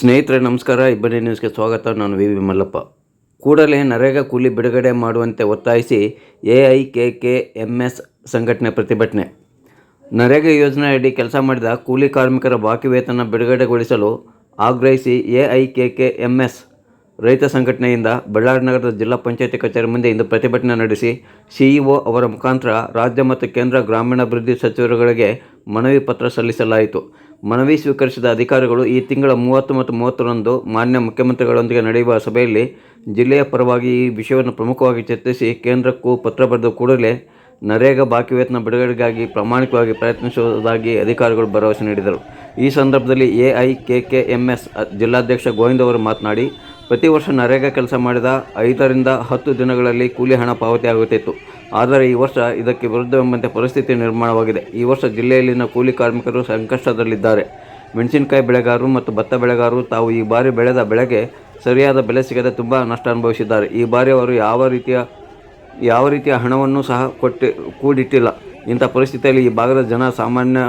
ಸ್ನೇಹಿತರೆ, ನಮಸ್ಕಾರ. ಇಬ್ಬರಿ ನ್ಯೂಸ್ಗೆ ಸ್ವಾಗತ. ನಾನು ವಿ ವಿ ಮಲ್ಲಪ್ಪ ಕೂಡಲೇ ನರೇಗಾ ಕೂಲಿ ಬಿಡುಗಡೆ ಮಾಡುವಂತೆ ಒತ್ತಾಯಿಸಿ A I K K M S ಸಂಘಟನೆ ಪ್ರತಿಭಟನೆ. ನರೇಗಾ ಯೋಜನೆಯಡಿ ಕೆಲಸ ಮಾಡಿದ ಕೂಲಿ ಕಾರ್ಮಿಕರ ಬಾಕಿ ವೇತನ ಬಿಡುಗಡೆಗೊಳಿಸಲು ಆಗ್ರಹಿಸಿ A I K K M S ರೈತ ಸಂಘಟನೆಯಿಂದ ಬಳ್ಳಾರಿ ನಗರದ ಜಿಲ್ಲಾ ಪಂಚಾಯತಿ ಕಚೇರಿ ಮುಂದೆ ಇಂದು ಪ್ರತಿಭಟನೆ ನಡೆಸಿ ಸಿಇಒ ಅವರ ಮುಖಾಂತರ ರಾಜ್ಯ ಮತ್ತು ಕೇಂದ್ರ ಗ್ರಾಮೀಣಾಭಿವೃದ್ಧಿ ಸಚಿವರುಗಳಿಗೆ ಮನವಿ ಪತ್ರ ಸಲ್ಲಿಸಲಾಯಿತು. ಮನವಿ ಸ್ವೀಕರಿಸಿದ ಅಧಿಕಾರಿಗಳು ಈ ತಿಂಗಳ ಮೂವತ್ತು ಮತ್ತು ಮೂವತ್ತರಂದು ಮಾನ್ಯ ಮುಖ್ಯಮಂತ್ರಿಗಳೊಂದಿಗೆ ನಡೆಯುವ ಸಭೆಯಲ್ಲಿ ಜಿಲ್ಲೆಯ ಪರವಾಗಿ ಈ ವಿಷಯವನ್ನು ಪ್ರಮುಖವಾಗಿ ಚರ್ಚಿಸಿ ಕೇಂದ್ರಕ್ಕೂ ಪತ್ರ ಬರೆದು ಕೂಡಲೇ ನರೇಗಾ ಬಾಕಿ ವೇತನ ಬಿಡುಗಡೆಗಾಗಿ ಪ್ರಾಮಾಣಿಕವಾಗಿ ಪ್ರಯತ್ನಿಸುವುದಾಗಿ ಅಧಿಕಾರಿಗಳು ಭರವಸೆ ನೀಡಿದರು. ಈ ಸಂದರ್ಭದಲ್ಲಿ A I K K M S ಜಿಲ್ಲಾಧ್ಯಕ್ಷ ಗೋವಿಂದ್ ಅವರು ಮಾತನಾಡಿ, ಪ್ರತಿ ವರ್ಷ ನರೇಗಾ ಕೆಲಸ ಮಾಡಿದ ಐದರಿಂದ ಹತ್ತು ದಿನಗಳಲ್ಲಿ ಕೂಲಿ ಹಣ ಪಾವತಿಯಾಗುತ್ತಿತ್ತು ಆದರೆ ಈ ವರ್ಷ ಇದಕ್ಕೆ ವಿರುದ್ಧವೆಂಬಂತೆ ಪರಿಸ್ಥಿತಿ ನಿರ್ಮಾಣವಾಗಿದೆ. ಈ ವರ್ಷ ಜಿಲ್ಲೆಯಲ್ಲಿನ ಕೂಲಿ ಕಾರ್ಮಿಕರು ಸಂಕಷ್ಟದಲ್ಲಿದ್ದಾರೆ. ಮೆಣಸಿನಕಾಯಿ ಬೆಳೆಗಾರರು ಮತ್ತು ಭತ್ತ ಬೆಳೆಗಾರರು ತಾವು ಈ ಬಾರಿ ಬೆಳೆದ ಬೆಳೆಗೆ ಸರಿಯಾದ ಬೆಲೆ ಸಿಗದೆ ತುಂಬ ನಷ್ಟ ಅನುಭವಿಸಿದ್ದಾರೆ. ಈ ಬಾರಿ ಅವರು ಯಾವ ರೀತಿಯ ಯಾವ ರೀತಿಯ ಹಣವನ್ನು ಸಹ ಕೊಟ್ಟು, ಕೂಡಿಟ್ಟಿಲ್ಲ. ಇಂಥ ಪರಿಸ್ಥಿತಿಯಲ್ಲಿ ಈ ಭಾಗದ ಜನ ಸಾಮಾನ್ಯ,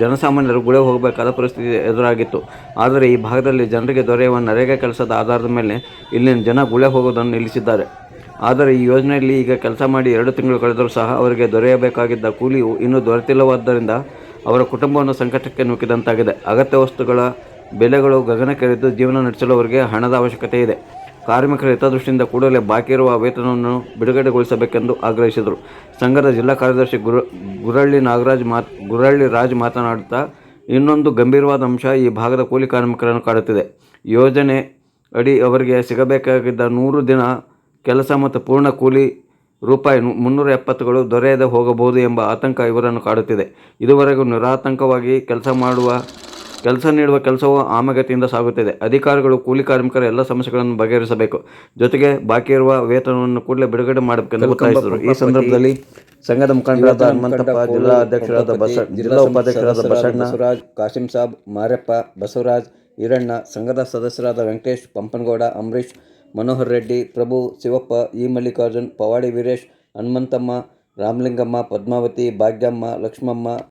ಜನಸಾಮಾನ್ಯರು ಗುಳೆ ಹೋಗಬೇಕಾದ ಪರಿಸ್ಥಿತಿ ಎದುರಾಗಿತ್ತು. ಆದರೆ ಈ ಭಾಗದಲ್ಲಿ ಜನರಿಗೆ ದೊರೆಯುವ ನರೇಗಾ ಕೆಲಸದ ಆಧಾರದ ಮೇಲೆ ಇಲ್ಲಿನ ಜನ ಗುಳೆ ಹೋಗೋದನ್ನು ನಿಲ್ಲಿಸಿದ್ದಾರೆ. ಆದರೆ ಈ ಯೋಜನೆಯಲ್ಲಿ ಈಗ ಕೆಲಸ ಮಾಡಿ ಎರಡು ತಿಂಗಳು ಕಳೆದರೂ ಸಹ ಅವರಿಗೆ ದೊರೆಯಬೇಕಾಗಿದ್ದ ಕೂಲಿಯು ಇನ್ನೂ ದೊರೆತಿಲ್ಲವಾದ್ದರಿಂದ ಅವರ ಕುಟುಂಬವನ್ನು ಸಂಕಟಕ್ಕೆ ನೂಕಿದಂತಾಗಿದೆ ಅಗತ್ಯ ವಸ್ತುಗಳ ಬೆಲೆಗಳು ಗಗನಕ್ಕೇರಿದ್ದು ಜೀವನ ನಡೆಸಲು ಅವರಿಗೆ ಹಣದ ಅವಶ್ಯಕತೆ ಇದೆ ಕಾರ್ಮಿಕರ ಹಿತದೃಷ್ಟಿಯಿಂದ ಕೂಡಲೇ ಬಾಕಿ ಇರುವ ವೇತನವನ್ನು ಬಿಡುಗಡೆಗೊಳಿಸಬೇಕೆಂದು ಆಗ್ರಹಿಸಿದರು. ಸಂಘದ ಜಿಲ್ಲಾ ಕಾರ್ಯದರ್ಶಿ ಗುರು, ಗುರಳ್ಳಿ ನಾಗರಾಜ್ ಮಾತ್, ಗುರಳ್ಳಿ ರಾಜ್ ಮಾತನಾಡುತ್ತಾ, ಇನ್ನೊಂದು ಗಂಭೀರವಾದ ಅಂಶ ಈ ಭಾಗದ ಕೂಲಿ ಕಾರ್ಮಿಕರನ್ನು ಕಾಡುತ್ತಿದೆ. ಯೋಜನೆ ಅಡಿ ಅವರಿಗೆ ಸಿಗಬೇಕಾಗಿದ್ದ ನೂರು ದಿನ ಕೆಲಸ ಮತ್ತು ಪೂರ್ಣ ಕೂಲಿ ರೂಪಾಯಿ ಮುನ್ನೂರ ಎಪ್ಪತ್ತುಗಳು ದೊರೆಯದೆ ಹೋಗಬಹುದು ಎಂಬ ಆತಂಕ ಇವರನ್ನು ಕಾಡುತ್ತಿದೆ. ಇದುವರೆಗೂ ನಿರಾತಂಕವಾಗಿ ಕೆಲಸ ಮಾಡುವ ಕೆಲಸ ನೀಡುವ ಕೆಲಸವು ಆಮಗತಿಯಿಂದ ಸಾಗುತ್ತಿದೆ. ಅಧಿಕಾರಿಗಳು ಕೂಲಿ ಕಾರ್ಮಿಕರ ಎಲ್ಲ ಸಮಸ್ಯೆಗಳನ್ನು ಬಗೆಹರಿಸಬೇಕು. ಜೊತೆಗೆ ಬಾಕಿ ಇರುವ ವೇತನವನ್ನು ಕೂಡಲೇ ಬಿಡುಗಡೆ ಮಾಡಬೇಕೆಂದು ಒತ್ತಾಯಿಸಿದರು. ಈ ಸಂದರ್ಭದಲ್ಲಿ ಸಂಘದ ಮುಖಂಡರಾದ ಹನುಮಂತಪ್ಪ ಜಿಲ್ಲಾ ಅಧ್ಯಕ್ಷರಾದ ಬಸ ಜಿಲ್ಲಾ ಉಪಾಧ್ಯಕ್ಷರಾದ ಬಸಣ್ಣ ಬಸವರಾಜ್ ಕಾಶಿಂ ಸಾಬ್ ಮಾರಪ್ಪ ಬಸವರಾಜ್ ಈರಣ್ಣ ಸಂಘದ ಸದಸ್ಯರಾದ ವೆಂಕಟೇಶ್ ಪಂಪನಗೌಡ ಅಂಬರೀಶ್ ಮನೋಹರ್ ರೆಡ್ಡಿ ಪ್ರಭು ಶಿವಪ್ಪ ಇ ಮಲ್ಲಿಕಾರ್ಜುನ್ ಪವಾಡಿ ವೀರೇಶ್ ಹನುಮಂತಮ್ಮ ರಾಮಲಿಂಗಮ್ಮ ಪದ್ಮಾವತಿ ಭಾಗ್ಯಮ್ಮ ಲಕ್ಷ್ಮಮ್ಮ